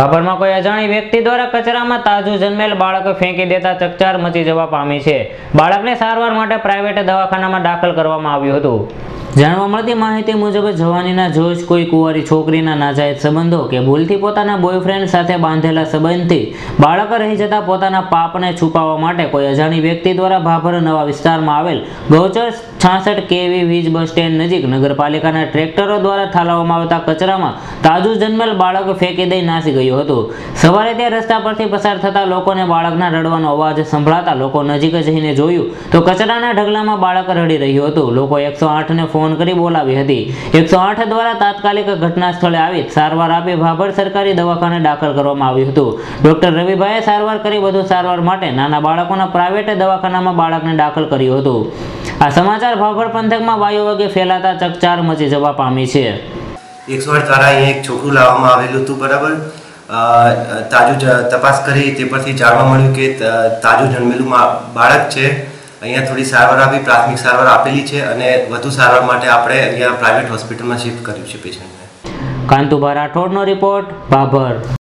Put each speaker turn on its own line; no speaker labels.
ભાભરમાં કોઈ અજાણી વ્યક્તિ દ્વારા કચરામાં તાજું જન્મેલ બાળક ફેંકી દેતા ચકચાર મચી જવા પામી છે. બાળકને સારવાર માટે પ્રાઇવેટ દવાખાનામાં દાખલ કરવામાં આવ્યું હતું. જાણવા મળતી માહિતી મુજબ જવાનીના જોશ, કોઈ કુંવારી છોકરીના નાજાયજ સંબંધો કે ભૂલથી પોતાના બોયફ્રેન્ડ સાથે બાંધેલા સંબંધથી બાળક રહી જતા પોતાના પાપને છુપાવવા માટે કોઈ અજાણી વ્યક્તિ દ્વારા ભાભર નવા વિસ્તારમાં આવેલ ગૌચર છાસઠ કેવી વીજ બસ સ્ટેન્ડ નજીક નગરપાલિકાના ટ્રેક્ટરો દ્વારા ઠાલવવામાં આવતા કચરામાં તાજું જન્મેલ બાળક ફેંકી દઈ નાસી ગયું હતું. સવારે ત્યાં રસ્તા પરથી પસાર થતા લોકોને બાળકના રડવાનો અવાજ સંભળાતા લોકો નજીક જઈને જોયું તો કચરાના ઢગલામાં બાળક રડી રહ્યું હતું. લોકો એકસો આઠને ફોન કરી બોલાવી હતી. એકસો દ્વારા તાત્કાલિક ઘટના સ્થળે આવી. સારવાર આપી ભાભર સરકારી દવાખાને દાખલ કરવામાં આવ્યું હતું. ડોક્ટર રવિભાઈએ સારવાર કરી વધુ સારવાર માટે નાના બાળકોના પ્રાઇવેટ દવાખાનામાં બાળકને દાખલ કર્યું હતું. આ સમાચાર ભાભર પંથકમાં વાયુ વગે ફેલાતા ચકચાર મચી જવા પામી છે.
એકસો આઠ દ્વારા અહીંયા એક છોકરું લાવવામાં આવેલું હતું, બરાબર? તાજું તપાસ કરી તે પરથી જાણવા મળ્યું કે તાજું જન્મેલું બાળક છે. અહીંયા થોડી સારવાર આપી, પ્રાથમિક સારવાર આપેલી છે અને વધુ સારવાર માટે આપણે અહીંયા પ્રાઇવેટ હોસ્પિટલમાં શિફ્ટ કર્યું છે પેશન્ટને
કાંતુભા રાઠોડનો રિપોર્ટ ભાભર